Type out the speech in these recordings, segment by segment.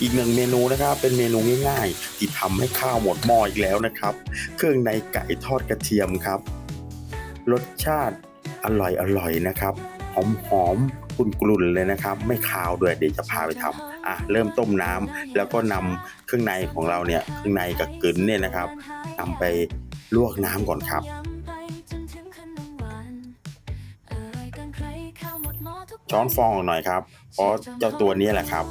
อีกหนึ่งเมนูนะครับ เป็นเมนูง่ายๆ ที่ทำให้ข้าวหมดหม้ออีกแล้วนะครับ เครื่องในไก่ทอดกระเทียมครับ รสชาติอร่อยอร่อยนะครับ หอมหอมๆกลุ่นๆเลยนะครับ ไม่คาวด้วยเดี๋ยวจะพาไปทำอะเริ่มต้มน้ำแล้วก็นำเครื่องในของเราเนี่ยเครื่องในกับกึ๋นเนี่ยนะครับนำไปลวกน้ำก่อนครับช้อนฟองออกหน่อยครับ เพราะเจ้าตัวนี้แหละครับ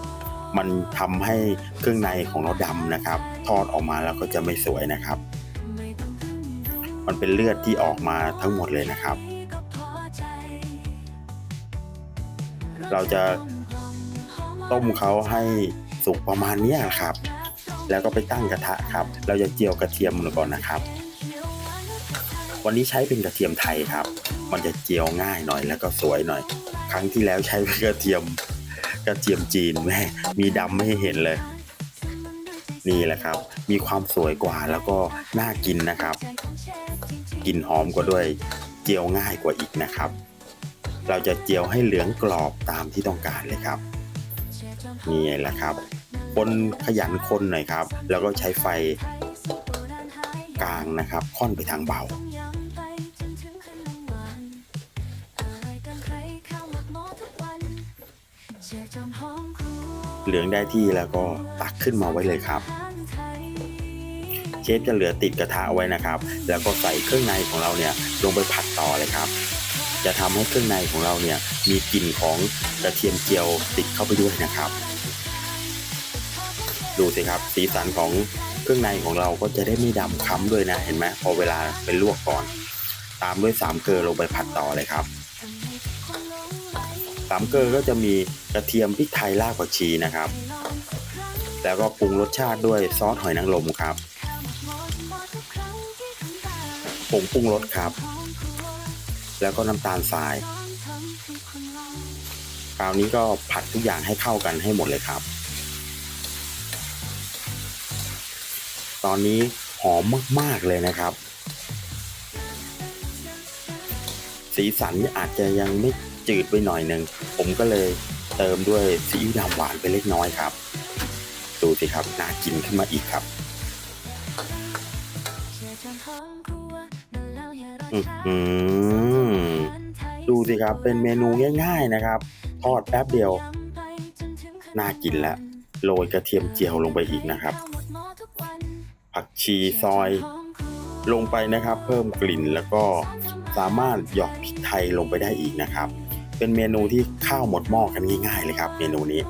มันทำให้เครื่องในของเราดำนะครับ ทอดออกมาแล้วก็จะไม่สวยนะครับ มันเป็นเลือดที่ออกมาทั้งหมดเลยนะครับ เราจะต้มเขาให้สุกประมาณนี้ครับ แล้วก็ไปตั้งกระทะครับ เราจะเจียวกระเทียมก่อนนะครับ วันนี้ใช้เป็นกระเทียมไทยครับ มันจะเจียวง่ายหน่อยแล้วก็สวยหน่อย ครั้งที่แล้วใช้เป็นกระเทียม กระเทียมจีนแม่มีดำไม่เห็นเลย นี่แหละครับ มีความสวยกว่าแล้วก็น่ากินนะครับกลิ่นหอมกว่าด้วยเจียวง่ายกว่าอีกนะครับ เราจะเจียวให้เหลืองกรอบตามที่ต้องการเลยครับนี่แหละครับคนขยันคนหน่อยครับ แล้วก็ใช้ไฟกลางนะครับ ค่อนไปทางเบา เหลืองได้ที่แล้วก็ตักขึ้นมาไว้เลยครับ เชฟจะเหลือติดกระทะไว้นะครับ แล้วก็ใส่เครื่องในของเราเนี่ยลงไปผัดต่อเลยครับ จะทำให้เครื่องในของเราเนี่ยมีกลิ่นของกระเทียมเจียวติดเข้าไปด้วยนะครับ ดูสิครับสีสันของเครื่องในของเราก็จะได้ไม่ดำค้ำด้วยนะเห็นไหมพอเวลาไปลวกก่อน ตามด้วยสามเกลือลงไปผัดต่อเลยครับ สามเกลือก็จะมีกระเทียมพริกไทยรากผักชีนะครับ แล้วก็ปรุงรสชาติด้วยซอสหอยนางรมครับผงปรุงรสครับ แล้วก็น้ำตาลทรายคราวนี้ก็ผัดทุกอย่างให้เข้ากันให้หมดเลยครับ ตอนนี้หอมมากๆเลยนะครับ สีสันอาจจะยังไม่ จืดไปหน่อยหนึ่งผมก็เลยเติมด้วยซีอิ๊วดำหวานไปเล็กน้อยครับ ดูสิครับน่ากินขึ้นมาอีกครับอือดูสิครับเป็นเมนูง่าย ๆนะครับ ทอดแป๊บเดียว น่ากินแล้วโรยกระเทียมเจียวลงไปอีกนะครับ ผักชีซอยลงไปนะครับ เพิ่มกลิ่นแล้วก็สามารถหยอกพริกไทยลงไปได้อีกนะครับ เป็นเมนูที่ข้าวหมดหม้อกันง่ายๆเลยครับ เมนูนี้